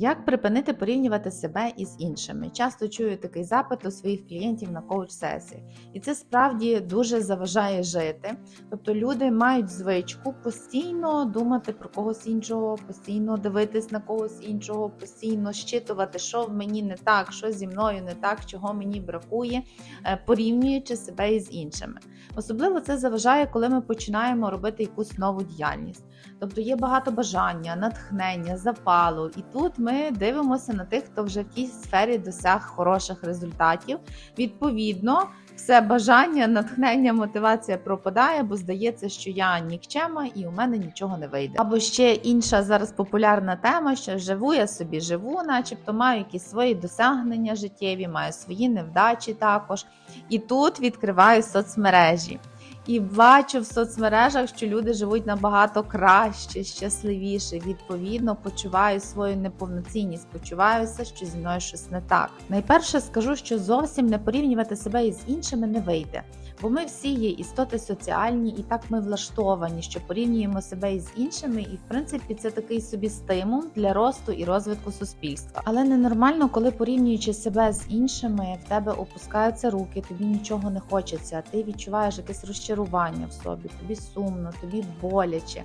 Як припинити порівнювати себе із іншими? Часто чую такий запит у своїх клієнтів на коуч-сесії. І це справді дуже заважає жити. Тобто люди мають звичку постійно думати про когось іншого, постійно дивитись на когось іншого, постійно щитувати, що в мені не так, що зі мною не так, чого мені бракує, е, порівнюючи себе із іншими. Особливо це заважає, коли ми починаємо робити якусь нову діяльність. Тобто є багато бажання, натхнення, запалу, і тут ми дивимося на тих, хто вже в тій сфері досяг хороших результатів. Відповідно, все бажання, натхнення, мотивація пропадає, бо здається, що я нікчема і у мене нічого не вийде. Або ще інша зараз популярна тема, що живу я собі живу, начебто маю якісь свої досягнення життєві, маю свої невдачі також. І тут відкриваю соцмережі. І бачу в соцмережах, що люди живуть набагато краще, щасливіше. Відповідно, почуваю свою неповноцінність, почуваюся, що зі мною щось не так. Найперше скажу, що зовсім не порівнювати себе із іншими не вийде. Бо ми всі є істоти соціальні, і так ми влаштовані, що порівнюємо себе із іншими, і в принципі це такий собі стимул для росту і розвитку суспільства. Але ненормально, коли порівнюючи себе з іншими, в тебе опускаються руки, тобі нічого не хочеться, ти відчуваєш якесь розчарування в собі, тобі сумно, тобі боляче.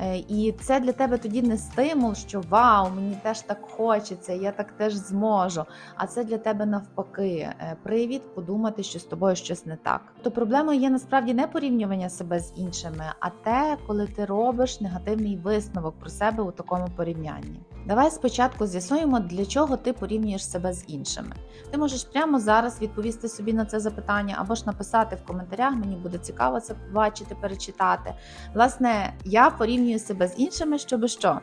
Е, І це для тебе тоді не стимул, що вау, мені теж так хочеться, я так теж зможу. А це для тебе навпаки е, привід подумати, що з тобою щось не так. То проблемою є насправді не порівнювання себе з іншими, а те, коли ти робиш негативний висновок про себе у такому порівнянні. Давай спочатку з'ясуємо, для чого ти порівнюєш себе з іншими. Ти можеш прямо зараз відповісти собі на це запитання або ж написати в коментарях. Мені буде цікаво це побачити, перечитати. Власне, я порівнюю себе з іншими, щоби що.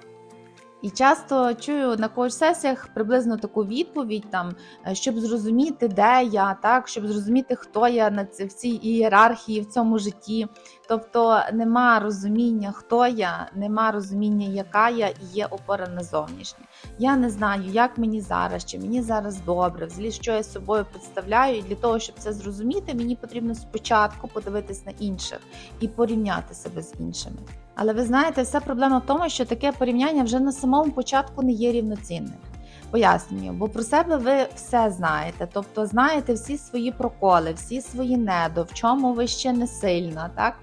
І часто чую на коуч-сесіях приблизно таку відповідь, там, е, щоб зрозуміти, де я, так, щоб зрозуміти, хто я на в цій ієрархії в цьому житті. Тобто нема розуміння, хто я, нема розуміння, яка я, і є опора на зовнішнє. Я не знаю, як мені зараз, чи мені зараз добре, взагалі, що я собою представляю. І для того, щоб це зрозуміти, мені потрібно спочатку подивитись на інших і порівняти себе з іншими. Але ви знаєте, вся проблема в тому, що таке порівняння вже на самому початку не є рівноцінним. Пояснюю, бо про себе ви все знаєте, тобто знаєте всі свої проколи, всі свої недо, в чому ви ще не сильна, так?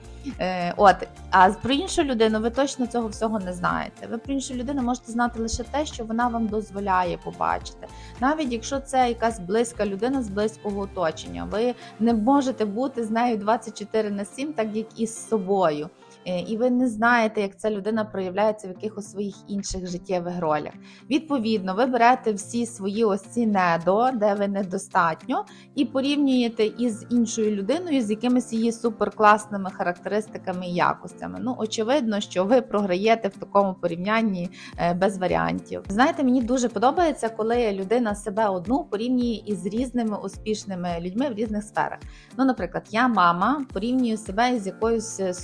Е, от, а про іншу людину ви точно цього всього не знаєте. Ви про іншу людину можете знати лише те, що вона вам дозволяє побачити. Навіть якщо це якась близька людина з близького оточення, ви не можете бути з нею 24 на 7, так як і з собою. Е, І ви не знаєте, як ця людина проявляється в якихось своїх інших життєвих ролях. Відповідно, ви берете всі свої ось ці недо, де ви недостатньо, і порівнюєте із іншою людиною з якимись її суперкласними характеристиками і якостями. Ну, очевидно, що ви програєте в такому порівнянні е, без варіантів. Знаєте, мені дуже подобається, коли людина себе одну порівнює із різними успішними людьми в різних сферах. Ну, наприклад, я мама порівнюю себе з якоюсь е,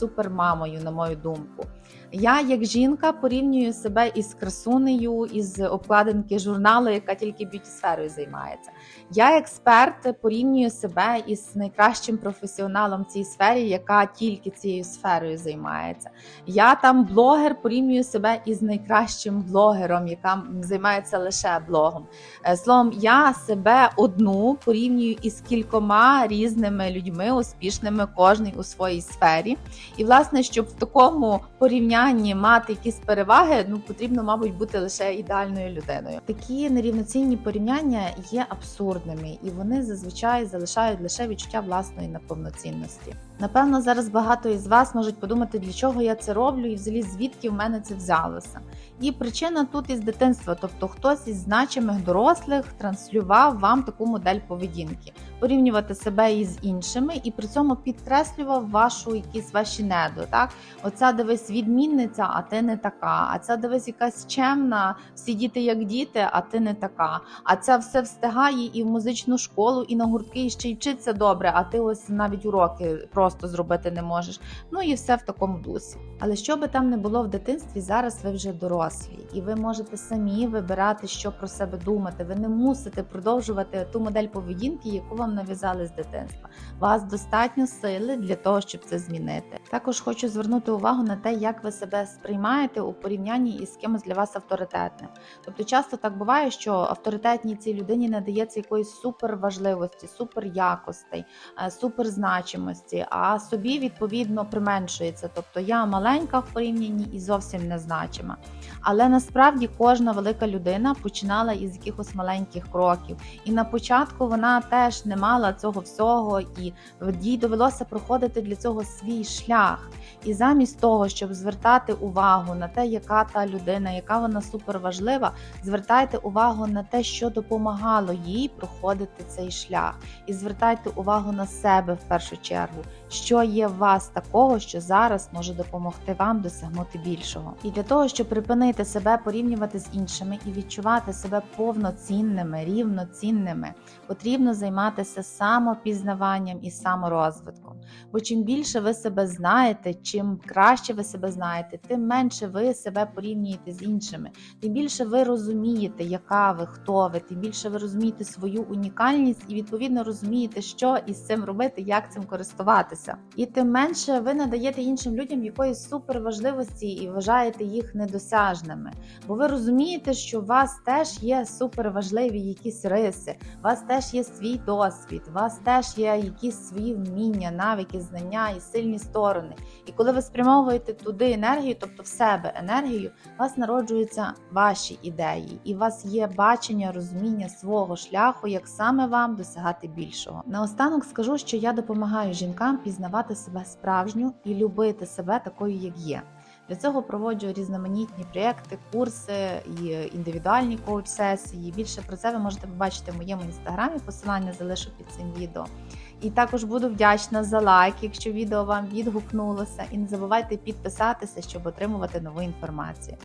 супермамою, на мою думку. Я, як жінка, порівнюю себе із красунею із обкладинки журналу, яка тільки б'юті сферою займається. Я, експерт, порівнюю себе із найкращим професіоналом в цій сфері, яка тільки цією сферою займається. Я там блогер, порівнюю себе із найкращим блогером, яка займається лише блогом. Е, Словом, я себе одну порівнюю із кількома різними людьми, успішними, кожний у своїй сфері. І, власне, щоб в такому порівнянні мати якісь переваги, ну потрібно, мабуть, бути лише ідеальною людиною. Такі нерівноцінні порівняння є абсурдними, і вони зазвичай залишають лише відчуття власної неповноцінності. Напевно, зараз багато із вас можуть подумати, для чого я це роблю, і взагалі звідки в мене це взялося. І причина тут із дитинства, тобто хтось із значимих дорослих транслював вам таку модель поведінки, порівнювати себе із іншими, і при цьому підкреслював вашу якісь ваші недо. Так, оця дивись відмінниця, а ти не така. А ця дивись якась чемна, всі діти як діти, а ти не така. А ця все встигає і в музичну школу, і на гуртки, і ще й вчиться добре. А ти ось навіть уроки просто просто зробити не можеш. Ну і все в такому дусі. Але що би там не було в дитинстві, зараз ви вже дорослі, і ви можете самі вибирати, що про себе думати. Ви не мусите продовжувати ту модель поведінки, яку вам нав'язали з дитинства. Вас достатньо сили для того, щоб це змінити. Також хочу звернути увагу на те, як ви себе сприймаєте у порівнянні із кимось для вас авторитетним. Тобто, часто так буває, що авторитетній цій людині надається якоїсь суперважливості, суперякостей, е, суперзначимості, а собі відповідно применшується. Тобто я маленька в порівнянні і зовсім незначима. Але насправді кожна велика людина починала із якихось маленьких кроків. І на початку вона теж не мала цього всього, і їй довелося проходити для цього свій шлях. І замість того, щоб звертати увагу на те, яка та людина, яка вона суперважлива, звертайте увагу на те, що допомагало їй проходити цей шлях, і звертайте увагу на себе в першу чергу, що є в вас такого, що зараз може допомогти вам досягнути більшого. І для того, щоб припинити себе порівнювати з іншими і відчувати себе повноцінними, рівноцінними, потрібно займатися самопізнаванням і саморозвитком. Бо чим більше ви себе знаєте, чим краще ви себе знаєте, тим менше ви себе порівнюєте з іншими, тим більше ви розумієте, яка ви, хто ви, тим більше ви розумієте свою унікальність і відповідно розумієте, що із цим робити, як цим користуватися. І тим менше ви надаєте іншим людям якоїсь суперважливості і вважаєте їх недосяжними. Бо ви розумієте, що у вас теж є суперважливі якісь риси, у вас теж є свій досвід, у вас теж є якісь свої вміння, навики, знання і сильні сторони. І коли ви спрямовуєте туди енергію, тобто в себе енергію, у вас народжуються ваші ідеї, і у вас є бачення, розуміння свого шляху, як саме вам досягати більшого. Наостанок скажу, що я допомагаю жінкам пізнавати себе справжню і любити себе такою, як є. Для цього проводжу різноманітні проєкти, курси і індивідуальні коуч-сесії. Більше про це ви можете побачити в моєму інстаграмі. Посилання залишу під цим відео. І також буду вдячна за лайк, якщо відео вам відгукнулося. І не забувайте підписатися, щоб отримувати нову інформацію.